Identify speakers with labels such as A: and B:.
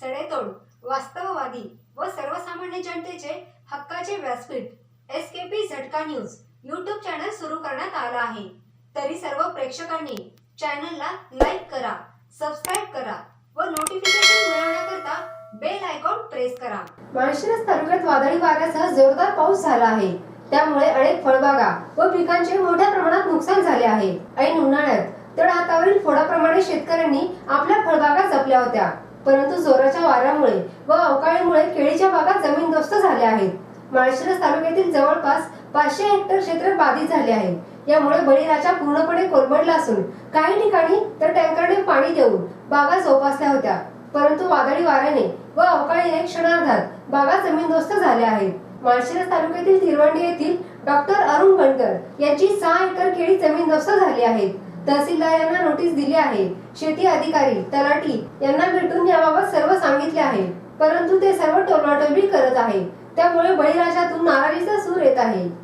A: सडेतोड वास्तववादी व सर्वसामान्य जनतेचे हक्काचे व्यासपीठ एस के पी झटका न्यूज यूट्यूब चॅनल सुरू करण्यात आला आहे. तरी सर्व प्रेक्षकांनी चॅनलला लाईक करा सबस्क्राईब करा व नोटिफिकेशन मिळवण्याकरता बेल आयकॉन प्रेस करा. माळशिरस तालुक्यात वादळी वाऱ्यासह जोरदार पाऊस झाला आहे. त्यामुळे अनेक फळबागा व पिकांचे मोठ्या प्रमाणात नुकसान झाले आहे. ऐन उन्हाळ्यात तर आतावरील फोडाप्रमाणे शेतकऱ्यांनी आपल्या फळबागा जपल्या होत्या. परंतु जोराच्या वाऱ्यामुळे व अवकाळीमुळे केळीच्या बागा जमीनदोस्त झाल्या आहेत. माळशिरस तालुक्यातील जवळपास पाचशे हेक्टर क्षेत्र बाधित झाले आहे. यामुळे बळीराजा पूर्णपणे कोलमडला असून काही ठिकाणी तर टँकरने पाणी देऊन बागा जोपासल्या होत्या. परंतु वादळी वाऱ्याने व अवकाळीने क्षणार्धात बागा जमीनदोस्त झाल्या आहेत. माळशिरस तालुक्यातील तिरवंडी येथील डॉक्टर अरुण गणकर यांची सहा एकर केळी जमीनदोस्त झाली आहेत तहसीलदार यांना नोटीस दिली आहे. शेती अधिकारी तलाठी यांना भेटून याबाबत सर्व सांगितले आहे. परंतु ते सर्व टोलवाटोलवी करत आहे. त्यामुळे बळीराजातून नाराजीचा सूर येत आहे.